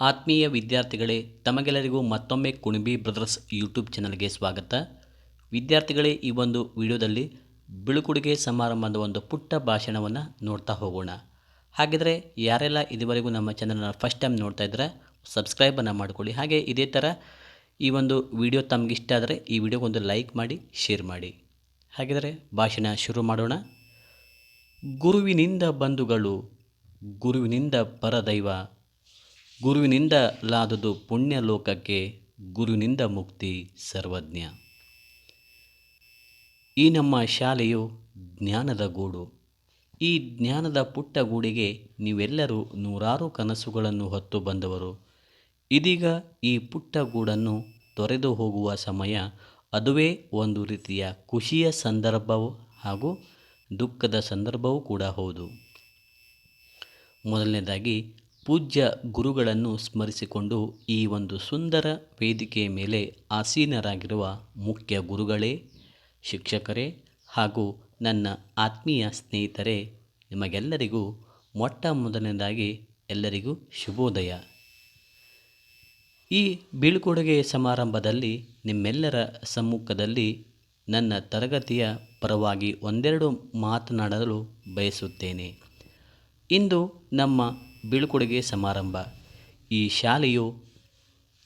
ಆತ್ಮೀಯ ವಿದ್ಯಾರ್ಥಿಗಳೇ, ತಮಗೆಲ್ಲರಿಗೂ ಮತ್ತೊಮ್ಮೆ ಕುಣಿಬಿ ಬ್ರದರ್ಸ್ ಯೂಟ್ಯೂಬ್ ಚಾನಲ್ಗೆ ಸ್ವಾಗತ. ವಿದ್ಯಾರ್ಥಿಗಳೇ, ಈ ಒಂದು ವಿಡಿಯೋದಲ್ಲಿ ಬಿಳುಕುಡುಗೆ ಸಮಾರಂಭದ ಒಂದು ಪುಟ್ಟ ಭಾಷಣವನ್ನು ನೋಡ್ತಾ ಹೋಗೋಣ. ಹಾಗಿದ್ರೆ, ಯಾರೆಲ್ಲ ಇದುವರೆಗೂ ನಮ್ಮ ಚಾನಲ್ನ ಫಸ್ಟ್ ಟೈಮ್ ನೋಡ್ತಾ ಇದ್ದರೆ ಸಬ್ಸ್ಕ್ರೈಬನ್ನು ಮಾಡಿಕೊಳ್ಳಿ. ಹಾಗೆ ಇದೇ ಥರ ಈ ಒಂದು ವಿಡಿಯೋ ತಮಗಿಷ್ಟ ಆದರೆ, ಈ ವಿಡಿಯೋಗೊಂದು ಲೈಕ್ ಮಾಡಿ, ಶೇರ್ ಮಾಡಿ. ಹಾಗಿದ್ರೆ, ಭಾಷಣ ಶುರು ಮಾಡೋಣ. ಗುರುವಿನಿಂದ ಬಂಧುಗಳು, ಗುರುವಿನಿಂದ ಪರದೈವ ಗುರುವಿನಿಂದ ಲಾದುದು ಪುಣ್ಯ ಲೋಕಕ್ಕೆ ಗುರುವಿನಿಂದ ಮುಕ್ತಿ ಸರ್ವಜ್ಞ. ಈ ನಮ್ಮ ಶಾಲೆಯು ಜ್ಞಾನದ ಗೂಡು. ಈ ಜ್ಞಾನದ ಪುಟ್ಟ ಗೂಡಿಗೆ ನೀವೆಲ್ಲರೂ ನೂರಾರು ಕನಸುಗಳನ್ನು ಹೊತ್ತು ಬಂದವರು. ಇದೀಗ ಈ ಪುಟ್ಟ ಗೂಡನ್ನು ತೊರೆದು ಹೋಗುವ ಸಮಯ ಅದುವೇ ಒಂದು ರೀತಿಯ ಖುಷಿಯ ಸಂದರ್ಭವು ಹಾಗೂ ದುಃಖದ ಸಂದರ್ಭವೂ ಕೂಡ ಹೌದು. ಮೊದಲನೇದಾಗಿ ಪೂಜ್ಯ ಗುರುಗಳನ್ನು ಸ್ಮರಿಸಿಕೊಂಡು ಈ ಒಂದು ಸುಂದರ ವೇದಿಕೆಯ ಮೇಲೆ ಆಸೀನರಾಗಿರುವ ಮುಖ್ಯ ಗುರುಗಳೇ, ಶಿಕ್ಷಕರೇ ಹಾಗೂ ನನ್ನ ಆತ್ಮೀಯ ಸ್ನೇಹಿತರೇ, ನಿಮಗೆಲ್ಲರಿಗೂ ಮೊಟ್ಟ ಮೊದಲನೇದಾಗಿ ಎಲ್ಲರಿಗೂ ಶುಭೋದಯ. ಈ ಬೀಳ್ಕೊಡುಗೆ ಸಮಾರಂಭದಲ್ಲಿ ನಿಮ್ಮೆಲ್ಲರ ಸಮ್ಮುಖದಲ್ಲಿ ನನ್ನ ತರಗತಿಯ ಪರವಾಗಿ ಒಂದೆರಡು ಮಾತನಾಡಲು ಬಯಸುತ್ತೇನೆ. ಇಂದು ನಮ್ಮ ಬೀಳ್ಕೊಡುಗೆ ಸಮಾರಂಭ. ಈ ಶಾಲೆಯು,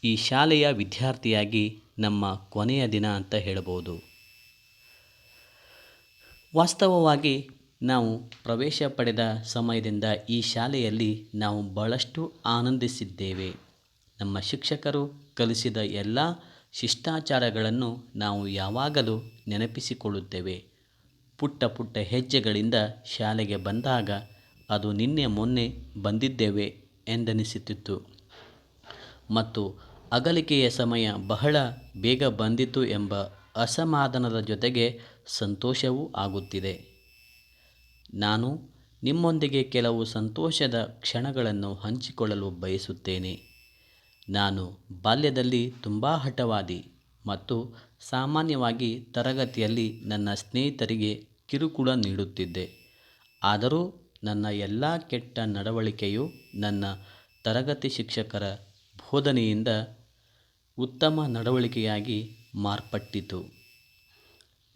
ಈ ಶಾಲೆಯ ವಿದ್ಯಾರ್ಥಿಯಾಗಿ ನಮ್ಮ ಕೊನೆಯ ದಿನ ಅಂತ ಹೇಳಬಹುದು. ವಾಸ್ತವವಾಗಿ ನಾವು ಪ್ರವೇಶ ಪಡೆದ ಸಮಯದಿಂದ ಈ ಶಾಲೆಯಲ್ಲಿ ನಾವು ಬಹಳಷ್ಟು ಆನಂದಿಸಿದ್ದೇವೆ. ನಮ್ಮ ಶಿಕ್ಷಕರು ಕಲಿಸಿದ ಎಲ್ಲ ಶಿಷ್ಟಾಚಾರಗಳನ್ನು ನಾವು ಯಾವಾಗಲೂ ನೆನಪಿಸಿಕೊಳ್ಳುತ್ತೇವೆ. ಪುಟ್ಟ ಪುಟ್ಟ ಹೆಜ್ಜೆಗಳಿಂದ ಶಾಲೆಗೆ ಬಂದಾಗ ಅದು ನಿನ್ನೆ ಮೊನ್ನೆ ಬಂದಿದ್ದೇವೆ ಎಂದನಿಸುತ್ತಿತ್ತು ಮತ್ತು ಅಗಲಿಕೆಯ ಸಮಯ ಬಹಳ ಬೇಗ ಬಂದಿತು ಎಂಬ ಅಸಮಾಧಾನದ ಜೊತೆಗೆ ಸಂತೋಷವೂ ಆಗುತ್ತಿದೆ. ನಾನು ನಿಮ್ಮೊಂದಿಗೆ ಕೆಲವು ಸಂತೋಷದ ಕ್ಷಣಗಳನ್ನು ಹಂಚಿಕೊಳ್ಳಲು ಬಯಸುತ್ತೇನೆ. ನಾನು ಬಾಲ್ಯದಲ್ಲಿ ತುಂಬ ಹಠವಾದಿ ಮತ್ತು ಸಾಮಾನ್ಯವಾಗಿ ತರಗತಿಯಲ್ಲಿ ನನ್ನ ಸ್ನೇಹಿತರಿಗೆ ಕಿರುಕುಳ ನೀಡುತ್ತಿದ್ದೆ. ಆದರೂ ನನ್ನ ಎಲ್ಲ ಕೆಟ್ಟ ನಡವಳಿಕೆಯು ನನ್ನ ತರಗತಿ ಶಿಕ್ಷಕರ ಬೋಧನೆಯಿಂದ ಉತ್ತಮ ನಡವಳಿಕೆಯಾಗಿ ಮಾರ್ಪಟ್ಟಿತು.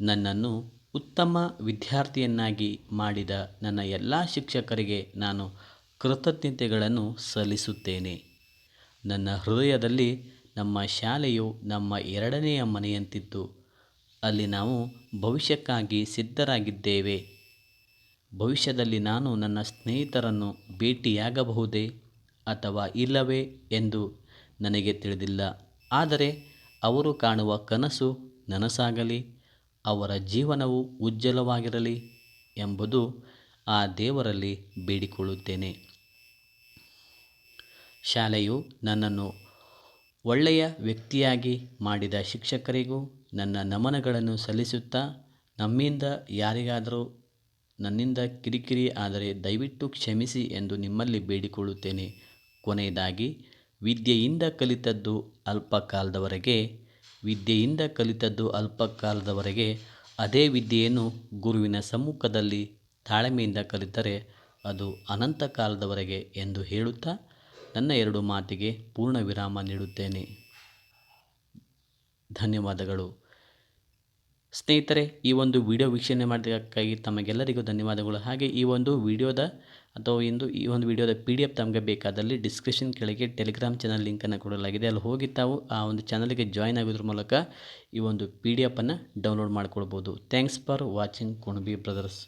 ನನ್ನನ್ನು ಉತ್ತಮ ವಿದ್ಯಾರ್ಥಿಯನ್ನಾಗಿ ಮಾಡಿದ ನನ್ನ ಎಲ್ಲ ಶಿಕ್ಷಕರಿಗೆ ನಾನು ಕೃತಜ್ಞತೆಗಳನ್ನು ಸಲ್ಲಿಸುತ್ತೇನೆ. ನನ್ನ ಹೃದಯದಲ್ಲಿ ನಮ್ಮ ಶಾಲೆಯು ನಮ್ಮ ಎರಡನೆಯ ಮನೆಯಂತಿತ್ತು. ಅಲ್ಲಿ ನಾವು ಭವಿಷ್ಯಕ್ಕಾಗಿ ಸಿದ್ಧರಾಗಿದ್ದೇವೆ. ಭವಿಷ್ಯದಲ್ಲಿ ನಾನು ನನ್ನ ಸ್ನೇಹಿತರನ್ನು ಭೇಟಿಯಾಗಬಹುದೇ ಅಥವಾ ಇಲ್ಲವೇ ಎಂದು ನನಗೆ ತಿಳಿದಿಲ್ಲ. ಆದರೆ ಅವರು ಕಾಣುವ ಕನಸು ನನಸಾಗಲಿ, ಅವರ ಜೀವನವು ಉಜ್ವಲವಾಗಿರಲಿ ಎಂಬುದು ಆ ದೇವರಲ್ಲಿ ಬೇಡಿಕೊಳ್ಳುತ್ತೇನೆ. ಶಾಲೆಯು ನನ್ನನ್ನು ಒಳ್ಳೆಯ ವ್ಯಕ್ತಿಯಾಗಿ ಮಾಡಿದ ಶಿಕ್ಷಕರಿಗೂ ನನ್ನ ನಮನಗಳನ್ನು ಸಲ್ಲಿಸುತ್ತಾ ನಮ್ಮಿಂದ ಯಾರಿಗಾದರೂ ನನ್ನಿಂದ ಕಿರಿಕಿರಿ ಆದರೆ ದಯವಿಟ್ಟು ಕ್ಷಮಿಸಿ ಎಂದು ನಿಮ್ಮಲ್ಲಿ ಬೇಡಿಕೊಳ್ಳುತ್ತೇನೆ. ಕೊನೆಯದಾಗಿ, ವಿದ್ಯೆಯಿಂದ ಕಲಿತದ್ದು ಅಲ್ಪ ಕಾಲದವರೆಗೆ ವಿದ್ಯೆಯಿಂದ ಕಲಿತದ್ದು ಅಲ್ಪ ಕಾಲದವರೆಗೆ ಅದೇ ವಿದ್ಯೆಯನ್ನು ಗುರುವಿನ ಸಮ್ಮುಖದಲ್ಲಿ ತಾಳ್ಮೆಯಿಂದ ಕಲಿತರೆ ಅದು ಅನಂತ ಕಾಲದವರೆಗೆ ಎಂದು ಹೇಳುತ್ತಾ ನನ್ನ ಎರಡು ಮಾತಿಗೆ ಪೂರ್ಣ ವಿರಾಮ ನೀಡುತ್ತೇನೆ. ಧನ್ಯವಾದಗಳು. ಸ್ನೇಹಿತರೆ, ಈ ಒಂದು ವಿಡಿಯೋ ವೀಕ್ಷಣೆ ಮಾಡಿದಕ್ಕಾಗಿ ತಮಗೆಲ್ಲರಿಗೂ ಧನ್ಯವಾದಗಳು. ಹಾಗೆ ಈ ಒಂದು ವಿಡಿಯೋದ ಅಥವಾ ಇಂದು ಈ ಒಂದು ವಿಡಿಯೋದ ಪಿ ಡಿ ಎಫ್ ತಮಗೆ ಬೇಕಾದಲ್ಲಿ ಡಿಸ್ಕ್ರಿಪ್ಷನ್ ಕೆಳಗೆ ಟೆಲಿಗ್ರಾಮ್ ಚಾನಲ್ ಲಿಂಕನ್ನು ಕೊಡಲಾಗಿದೆ. ಅಲ್ಲಿ ಹೋಗಿ ತಾವು ಆ ಒಂದು ಚಾನಲ್ಗೆ ಜಾಯ್ನ್ ಆಗೋದ್ರ ಮೂಲಕ ಈ ಒಂದು ಪಿ ಡಿ ಎಫನ್ನು ಡೌನ್ಲೋಡ್ ಮಾಡ್ಕೊಳ್ಬೋದು. Thanks for watching Kunabi brothers